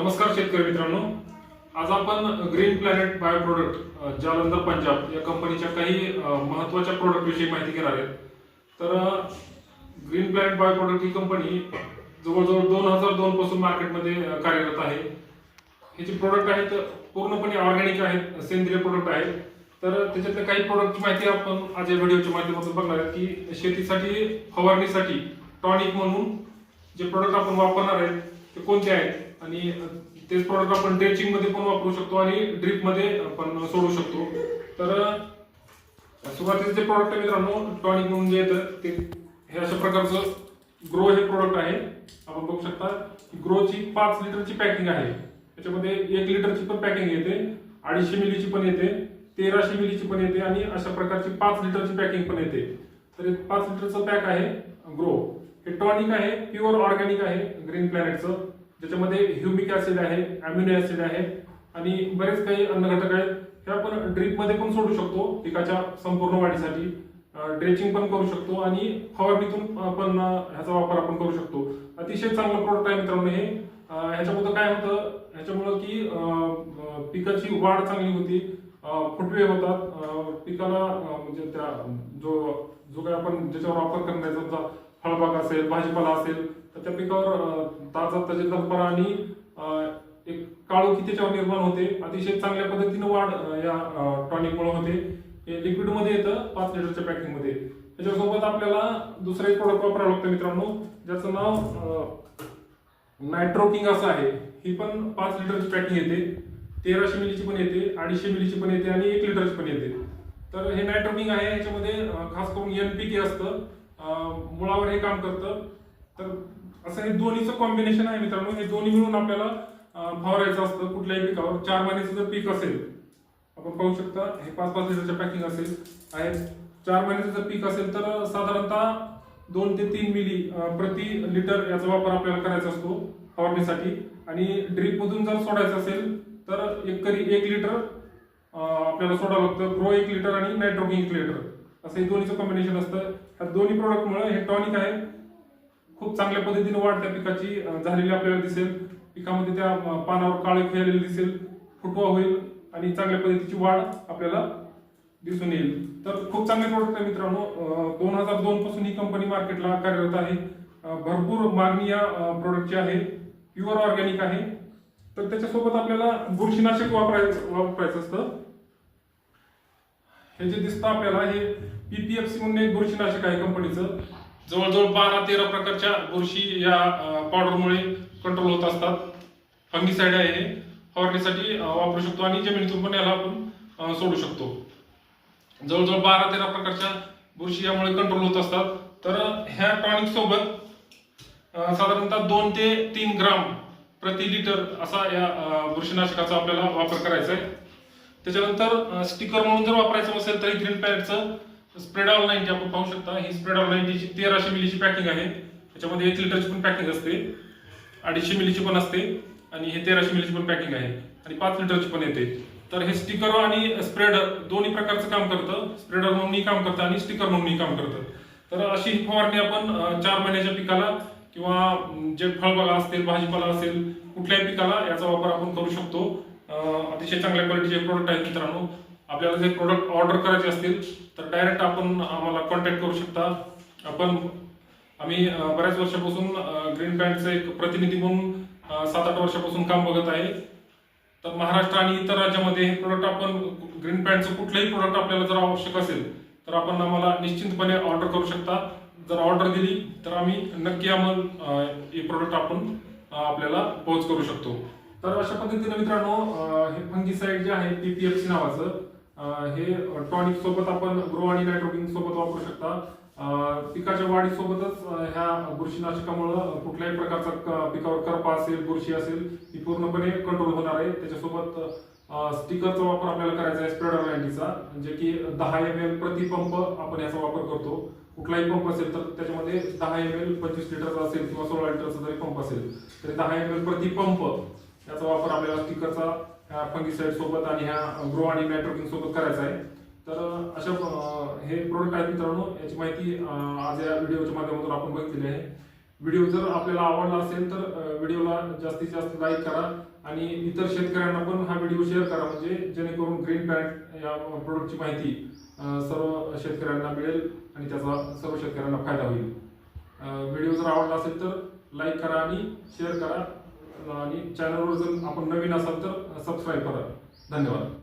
नमस्कार शेतकरी मित्रांनो. आज आपण green planet bio product Jalandhar Punjab या कंपनीच्या काही महत्त्वाच्या महत्त्वाच्या प्रोडक्ट विषयी माहिती घेणार आहेत. तर ग्रीन प्लॅनेट बायो प्रोडक्ट ही कंपनी जवळजवळ दोन हजार दोन पासून मार्केटमध्ये कार्यरत आहे. हे जे प्रोडक्ट आहेत पूर्णपणे ऑर्गॅनिक आहेत सेंद्रिय प्रोडक्ट आहेत. तर त्याच्यातल्या काही प्रोडक्टची माहिती आपण आज या व्हिडिओच्या माध्यमातून बघणार आहेत की शेतीसाठी फवारणीसाठी टॉनिक म्हणून जे प्रोडक्ट आपण वापरणार आहेत ते कोणते आहेत? आणि तेच प्रोडक्ट आपण ड्रेचिंगमध्ये पण वापरू शकतो आणि ड्रिपमध्ये आपण सोडू शकतो. तर सुरुवातीचे जे प्रोडक्ट आहे मित्रांनो टॉनिक म्हणून जे येतं ते हे अशा प्रकारचं ग्रो हे प्रोडक्ट आहे. आपण बघू शकता ग्रोची पाच लिटरची पॅकिंग आहे. त्याच्यामध्ये एक लिटरची पण पॅकिंग येते अडीचशे मिलीची पण येते तेराशे मिलीची पण येते आणि अशा प्रकारची पाच लिटरची पॅकिंग पण येते. तर एक पाच लिटरचं पॅक आहे ग्रो हे टॉनिक आहे प्युअर ऑर्गॅनिक आहे ग्रीन प्लॅनेटचं. ज्याच्यामध्ये ह्युमिक ऍसिड आहे अम्युनो ऍसिड आहे आणि बरेच काही अन्नघटक आहेत. हे आपण ड्रिपमध्ये पण सोडू शकतो पिकाच्या संपूर्ण वाढीसाठी. ड्रेचिंग पण करू शकतो आणि फवारणीतून पण ह्याचा वापर आपण करू शकतो. अतिशय चांगलं प्रोडक्ट आहे मित्रांनो हे. अं, काय होतं ह्याच्यामुळं की पिकाची वाढ चांगली होती. फुटवे होतात. पिकाला म्हणजे त्या जो जो काय आपण ज्याच्यावर वापर करण्याचा फळबाग असेल भाजीपाला असेल तर त्या पिकावर अं, ताजा तजेलपणा आणि एक काळोखी त्याच्यावर निर्माण होते. अतिशय चांगल्या पद्धतीनं वाढ या टॉनिकमुळे होते. हे लिक्विडमध्ये येतं पाच लिटरच्या पॅकिंगमध्ये. त्याच्यासोबत आपल्याला दुसरं एक प्रोडक्ट वापरावं लागतं मित्रांनो. ज्याचं नाव नायट्रोकिंग असं आहे. ही पण पाच लिटरची पॅकिंग येते. तेराशे मिलीची पण येते अडीचशे मिलीची पण येते आणि एक लिटरची पण येते. तर हे नायट्रोकिंग आहे. याच्यामध्ये खास करून एनपीके असतं. मुळावर हे काम करतं. तर असं हे दोन्हीचं कॉम्बिनेशन आहे मित्रांनो. हे दोन्ही मिळून आपल्याला फवारायचं असतं कुठल्याही पिकावर. चार महिन्याचं जर पीक असेल आपण पाहू शकता हे पाच पाच लिटरच्या पॅकिंग असेल आहे. चार महिन्याचं जर पीक असेल तर साधारणतः दोन ते तीन मिली प्रति लिटर याचा वापर आपल्याला करायचा असतो फवारणीसाठी. आणि ड्रिपमधून जर सोडायचं असेल तर एक करी एक लिटर आपल्याला सोडावं लागतं. ग्रो एक लिटर आणि नायट्रोकिंग एक लिटर. असं हे दोन्हीचं कॉम्बिनेशन असतं. ह्या दोन्ही प्रोडक्टमुळे हे टॉनिक आहे. खूप चांगल्या पद्धतीने वाढ त्या पिकाची झालेली आपल्याला दिसेल. पिकामध्ये त्या पानावर काळे खेळलेले दिसेल. फुटवा होईल आणि चांगल्या पद्धतीची वाढ आपल्याला दिसून येईल. तर खूप चांगले प्रोडक्ट आहे मित्रांनो. दोन हजार दोन पासून ही कंपनी मार्केटला कार्यरत आहे. भरपूर मागणी या प्रोडक्टची आहे. प्युअर ऑर्गॅनिक आहे. तर त्याच्यासोबत आपल्याला बुरशीनाशक वापरायचं वापरायचं असतं. हे जे दिसतं आपल्याला हे पीपीएफसी म्हणून एक बुरशीनाशक आहे कंपनीचं जवळजवळ बारा तेरा प्रकारच्या बुरशी या पावडरमुळे कंट्रोल होत असतात. फंगीसाईड आहे हे. फवारणीसाठी वापरू शकतो आणि जमिनीतून पण याला आपण सोडू शकतो. जवळजवळ बारा तेरा प्रकारच्या बुरशी यामुळे कंट्रोल होत असतात. तर ह्या टॉनिक सोबत साधारणतः दोन ते तीन ग्राम प्रति लिटर असा या बुरशीनाशकाचा आपल्याला वापर करायचा आहे. त्याच्यानंतर स्टिकर म्हणून जर वापरायचं असेल तर ग्रीन पॅडचं ऑनलाईन जे आपण पाहू शकता ही स्प्रेड ऑनलाईन जी तेराशे मिलीची पॅकिंग आहे. त्याच्यामध्ये एक लिटरची पण पॅकिंग असते अडीचशे मिलीची पण असते आणि हे तेराशे मिलीची पण पॅकिंग आहे आणि पाच लिटरची पण येते. तर हे स्टिकर आणि स्प्रेडर दोन्ही प्रकारचं काम करतं. स्प्रेडर म्हणूनही काम करतं आणि स्टिकर म्हणूनही काम करतं. तर अशी ही फवारणी आपण चार महिन्याच्या पिकाला किंवा जे फळबागा असतील भाजीपाला असेल कुठल्याही पिकाला याचा वापर आपण करू शकतो. अतिशय चांगल्या क्वालिटीचे प्रोडक्ट आहेत मित्रांनो. आपल्याला जे प्रोडक्ट ऑर्डर करायचे असतील तर डायरेक्ट आपण आम्हाला कॉन्टॅक्ट करू शकता. आपण आम्ही बऱ्याच वर्षापासून ग्रीन बँडचं एक प्रतिनिधी म्हणून सात आठ वर्षापासून काम बघत आहे. तर महाराष्ट्र आणि इतर राज्यामध्ये हे प्रोडक्ट आपण ग्रीन पॅन्टचं कुठलंही प्रोडक्ट आपल्याला जर आवश्यक असेल तर आपण आम्हाला निश्चितपणे ऑर्डर करू शकता. जर ऑर्डर दिली तर आम्ही नक्की आम्हाला हे प्रोडक्ट आपण आपल्याला पोहोच करू शकतो. तर अशा पद्धतीने मित्रांनो हे फंगीसाईड जे आहे पीपीएफसी नावाचं हे टॉनिक सोबत आपण ग्रो आणि नायट्रोकिंग सोबत वापरू शकता. पिकाच्या वाढीसोबतच ह्या बुरशीनाशकामुळं कुठल्याही प्रकारचा पिकावर करपा असेल बुरशी असेल ती पूर्णपणे कंट्रोल होणार आहे. त्याच्यासोबत स्टिकरचा वापर आपल्याला करायचा आहे स्प्रेडर नाईन्टीचा म्हणजे की दहा एम एल प्रति पंप आपण याचा वापर करतो. कुठलाही पंप असेल तर त्याच्यामध्ये दहा एम एल पंचवीस लिटरचा असेल किंवा सोळा लिटरचा जरी पंप असेल तरी दहा एम एल प्रति पंप याचा वापर आपल्याला स्टिकरचा ह्या फंगीसाईड सोबत आणि ह्या ग्रो आणि मॅट्रोकिंग सोबत करायचा आहे. तर अशा हे प्रोडक्ट आहेत मित्रांनो याची माहिती आज या व्हिडिओच्या माध्यमातून आपण बघितलेली आहे. व्हिडिओ जर आपल्याला आवडला असेल तर व्हिडिओला जास्तीत जास्त लाईक करा आणि इतर शेतकऱ्यांना पण हा व्हिडिओ शेअर करा. म्हणजे जेणेकरून ग्रीन पॅन्ट या प्रोडक्टची माहिती सर्व शेतकऱ्यांना मिळेल आणि त्याचा सर्व शेतकऱ्यांना फायदा होईल. व्हिडिओ जर आवडला असेल तर लाईक करा आणि शेअर करा. आणि चॅनलवर जर आपण नवीन असाल तर सबस्क्राईब करा. धन्यवाद.